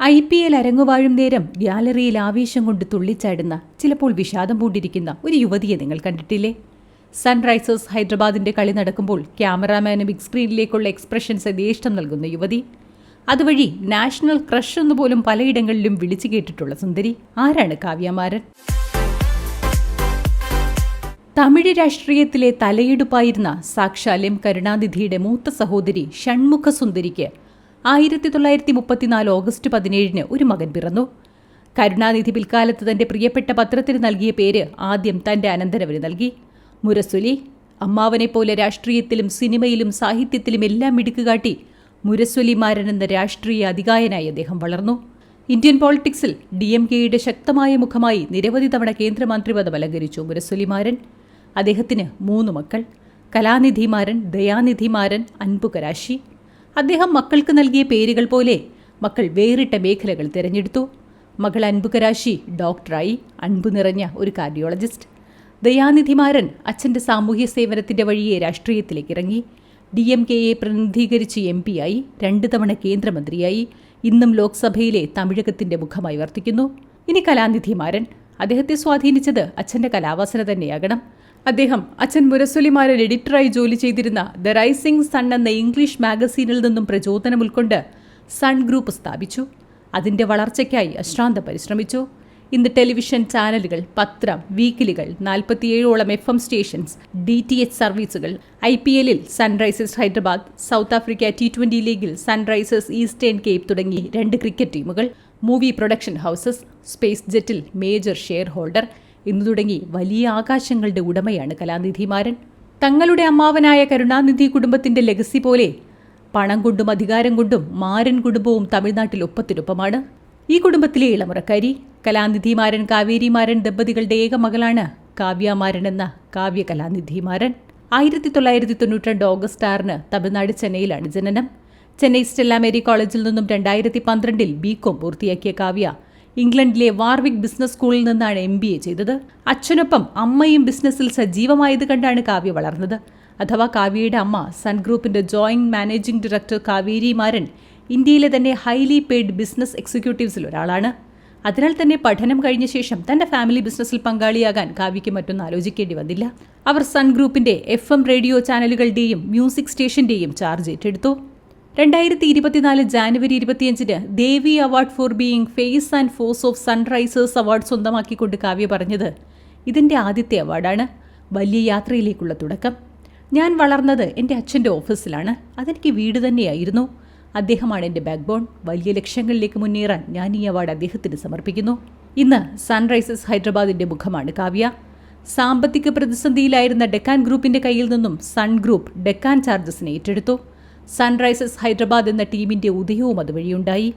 I P L അരങ്ങുവാഴും നേരം ഗ്യാലറിയിൽ ആവേശം കൊണ്ട് തുള്ളിച്ചാടുന്ന ചിലപ്പോൾ വിഷാദം പൂണ്ടിരിക്കുന്ന ഒരു യുവതിയെ നിങ്ങൾ കണ്ടിട്ടില്ലേ? സൺറൈസേഴ്സ് ഹൈദരാബാദിന്റെ കളി നടക്കുമ്പോൾ ക്യാമറാമാന് ബിഗ് സ്ക്രീനിലേക്കുള്ള എക്സ്പ്രഷൻസ് യഥേഷ്ടം നൽകുന്ന യുവതി. അതുവഴി നാഷണൽ ക്രഷ് എന്ന് പോലും പലയിടങ്ങളിലും വിളിച്ചു കേട്ടിട്ടുള്ള സുന്ദരി. ആരാണ് കാവ്യമാരൻ തമിഴ് രാഷ്ട്രീയത്തിലെ തലയെടുപ്പായിരുന്ന സാക്ഷാലയം കരുണാനിധിയുടെ മൂത്ത സഹോദരി ഷൺമുഖ സുന്ദരിക്ക് ആയിരത്തി തൊള്ളായിരത്തി മുപ്പത്തിനാല് ഓഗസ്റ്റ് പതിനേഴിന് ഒരു മകൻ പിറന്നു. കരുണാനിധി പിൽക്കാലത്ത് തന്റെ പ്രിയപ്പെട്ട പത്രത്തിന് നൽകിയ പേര് ആദ്യം തന്റെ അനന്തരവന് നൽകി. മുരസുലി അമ്മാവനെപ്പോലെ രാഷ്ട്രീയത്തിലും സിനിമയിലും സാഹിത്യത്തിലും എല്ലാം മിടുക്കുകാട്ടി എന്ന രാഷ്ട്രീയ അധികായനായി അദ്ദേഹം വളർന്നു. ഇന്ത്യൻ പോളിറ്റിക്സിൽ ഡി എം കെയുടെ ശക്തമായ മുഖമായി നിരവധി തവണ കേന്ദ്രമന്ത്രിപദം അലങ്കരിച്ചു മുരസ്വലിമാരൻ. അദ്ദേഹത്തിന് മൂന്ന് മക്കൾ കലാനിധിമാരൻ ദയാനിധിമാരൻ അൻപുകരാശി. അദ്ദേഹം മക്കൾക്ക് നൽകിയ പേരുകൾ പോലെ മക്കൾ വേറിട്ട മേഖലകൾ തിരഞ്ഞെടുത്തു. മകൾ അൻപുകരാശി ഡോക്ടറായി അൻപു നിറഞ്ഞ ഒരു കാർഡിയോളജിസ്റ്റ്. ദയാനിധിമാരൻ അച്ഛന്റെ സാമൂഹ്യ സേവനത്തിന്റെ വഴിയെ രാഷ്ട്രീയത്തിലേക്ക് ഇറങ്ങി. ഡി എം കെയെ പ്രതിനിധീകരിച്ച് എം പിയായി രണ്ട് തവണ കേന്ദ്രമന്ത്രിയായി. ഇന്നും ലോക്സഭയിലെ തമിഴകത്തിന്റെ മുഖമായി വർത്തിക്കുന്നു. ഇനി കലാനിധിമാരൻ. അദ്ദേഹത്തെ സ്വാധീനിച്ചത് അച്ഛന്റെ കലാവാസന തന്നെയാകണം. അദ്ദേഹം അച്ഛൻ മുരസൊലിമാരൻ എഡിറ്ററായി ജോലി ചെയ്തിരുന്ന ദ റൈസിംഗ് സൺ എന്ന ഇംഗ്ലീഷ് മാഗസീനിൽ നിന്നും പ്രചോദനം ഉൾക്കൊണ്ട് സൺ ഗ്രൂപ്പ് സ്ഥാപിച്ചു. അതിന്റെ വളർച്ചയ്ക്കായി അശ്രാന്തം പരിശ്രമിച്ചു. ഇന്ന് ടെലിവിഷൻ ചാനലുകൾ പത്രം വീക്കിലികൾ നാൽപ്പത്തിയേഴോളം F M stations D T H സർവീസുകൾ ഐ പി എല്ലിൽ Sunrisers Hyderabad South Africa T twenty ലീഗിൽ സൺറൈസേഴ്സ് ഈസ്റ്റേൺ കേപ്പ് തുടങ്ങി രണ്ട് ക്രിക്കറ്റ് ടീമുകൾ മൂവി പ്രൊഡക്ഷൻ ഹൗസസ് സ്പേസ് ജെറ്റിൽ മേജർ ഷെയർ ഹോൾഡർ എന്നു തുടങ്ങി വലിയ ആകാശങ്ങളുടെ ഉടമയാണ് കലാനിധിമാരൻ. തങ്ങളുടെ അമ്മാവനായ കരുണാനിധി കുടുംബത്തിന്റെ ലെഗസി പോലെ പണം കൊണ്ടും അധികാരം കൊണ്ടും മാരൻ കുടുംബവും തമിഴ്നാട്ടിൽ ഒപ്പത്തിനൊപ്പമാണ്. ഈ കുടുംബത്തിലെ ഇളമുറക്കാരി കലാനിധിമാരൻ കാവേരിമാരൻ ദമ്പതികളുടെ ഏക മകളാണ് കാവ്യമാരൻ എന്ന കാവ്യ കലാനിധിമാരൻ. ആയിരത്തി തൊള്ളായിരത്തി തൊണ്ണൂറ്റി രണ്ട് ഓഗസ്റ്റ് ആറിന് തമിഴ്നാട് ചെന്നൈയിലാണ് ജനനം. ചെന്നൈ സ്റ്റെല്ല മേരി കോളേജിൽ നിന്നും രണ്ടായിരത്തി പന്ത്രണ്ടിൽ ബി കോം പൂർത്തിയാക്കിയ കാവ്യ ഇംഗ്ലണ്ടിലെ വാർവിക് ബിസിനസ് സ്കൂളിൽ നിന്നാണ് എം ബി എ ചെയ്തത്. അച്ഛനൊപ്പം അമ്മയും ബിസിനസ്സിൽ സജീവമായത് കണ്ടാണ് കാവ്യ വളർന്നത്. അഥവാ കാവ്യയുടെ അമ്മ സൺ ഗ്രൂപ്പിന്റെ joint managing director Kaveri Maran ഇന്ത്യയിലെ തന്നെ ഹൈലി പെയ്ഡ് ബിസിനസ് എക്സിക്യൂട്ടീവ്സിൽ ഒരാളാണ്. അതിനാൽ തന്നെ പഠനം കഴിഞ്ഞ ശേഷം തന്റെ ഫാമിലി ബിസിനസ്സിൽ പങ്കാളിയാകാൻ കാവ്യയ്ക്ക് മറ്റൊന്നും ആലോചിക്കേണ്ടി വന്നില്ല. അവർ സൺ ഗ്രൂപ്പിന്റെ എഫ് റേഡിയോ ചാനലുകളുടെയും മ്യൂസിക് സ്റ്റേഷന്റെയും ചാർജ് ഏറ്റെടുത്തു. രണ്ടായിരത്തി ഇരുപത്തിനാല് ജാനുവരി ഇരുപത്തിയഞ്ചിന് Devi award for being face and force of Sunrisers award സ്വന്തമാക്കിക്കൊണ്ട് Kavya പറഞ്ഞത് ഇതിന്റെ ആദ്യത്തെ അവാർഡാണ്. വലിയ യാത്രയിലേക്കുള്ള തുടക്കം. ഞാൻ വളർന്നത് എന്റെ അച്ഛന്റെ ഓഫീസിലാണ്. അതെനിക്ക് വീട് തന്നെയായിരുന്നു. അദ്ദേഹമാണ് എന്റെ ബാക്ക്ബോൺ വലിയ ലക്ഷ്യങ്ങളിലേക്ക് മുന്നേറാൻ ഞാൻ ഈ അവാർഡ് അദ്ദേഹത്തിന് സമർപ്പിക്കുന്നു. ഇന്ന് സൺറൈസേഴ്സ് ഹൈദരാബാദിന്റെ മുഖമാണ് കാവ്യ. സാമ്പത്തിക പ്രതിസന്ധിയിലായിരുന്ന ഡെക്കാൻ ഗ്രൂപ്പിന്റെ കയ്യിൽ നിന്നും സൺ ഗ്രൂപ്പ് ഡെക്കാൻ ചാർജസിനെ ഏറ്റെടുത്തു. സൺറൈസേഴ്സ് ഹൈദരാബാദ് എന്ന ടീമിന്റെ ഉദയവും അതുവഴിയുണ്ടായി.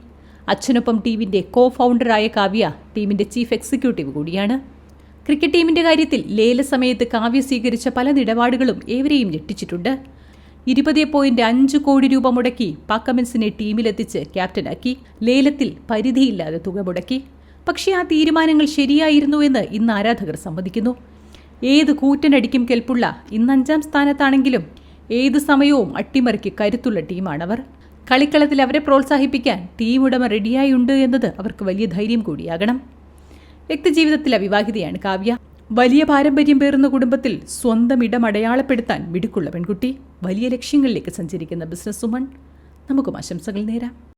അച്ഛനൊപ്പം ടീമിന്റെ കോ ഫൗണ്ടറായ കാവ്യ ടീമിന്റെ ചീഫ് എക്സിക്യൂട്ടീവ് കൂടിയാണ്. ക്രിക്കറ്റ് ടീമിന്റെ കാര്യത്തിൽ ലേല സമയത്ത് കാവ്യ സ്വീകരിച്ച പല നിലപാടുകളും ഏവരെയും ഞെട്ടിച്ചിട്ടുണ്ട്. ഇരുപത് പോയിന്റ് അഞ്ച് കോടി രൂപ മുടക്കി പാക്കമെൻസിനെ ടീമിലെത്തിച്ച് ക്യാപ്റ്റനാക്കി. ലേലത്തിൽ പരിധിയില്ലാതെ തുക മുടക്കി. പക്ഷേ ആ തീരുമാനങ്ങൾ ശരിയായിരുന്നു എന്ന് ഇന്ന് ആരാധകർ സമ്മതിക്കുന്നു. ഏത് കൂറ്റനടിക്കും കെൽപ്പുള്ള ഇന്ന് അഞ്ചാം സ്ഥാനത്താണെങ്കിലും ഏത് സമയവും അട്ടിമറിക്ക് കരുത്തുള്ള ടീമാണവർ. കളിക്കളത്തിൽ അവരെ പ്രോത്സാഹിപ്പിക്കാൻ ടീം ഉടമ റെഡിയായുണ്ട് എന്നത് അവർക്ക് വലിയ ധൈര്യം കൂടിയാകണം. വ്യക്തിജീവിതത്തിൽ അവിവാഹിതയാണ് കാവ്യ. വലിയ പാരമ്പര്യം പേറുന്ന കുടുംബത്തിൽ സ്വന്തം ഇടം അടയാളപ്പെടുത്താൻ മിടുക്കുള്ള പെൺകുട്ടി. വലിയ ലക്ഷ്യങ്ങളിലേക്ക് സഞ്ചരിക്കുന്ന ബിസിനസ് വുമൺ നമുക്കും ആശംസകൾ നേരാം.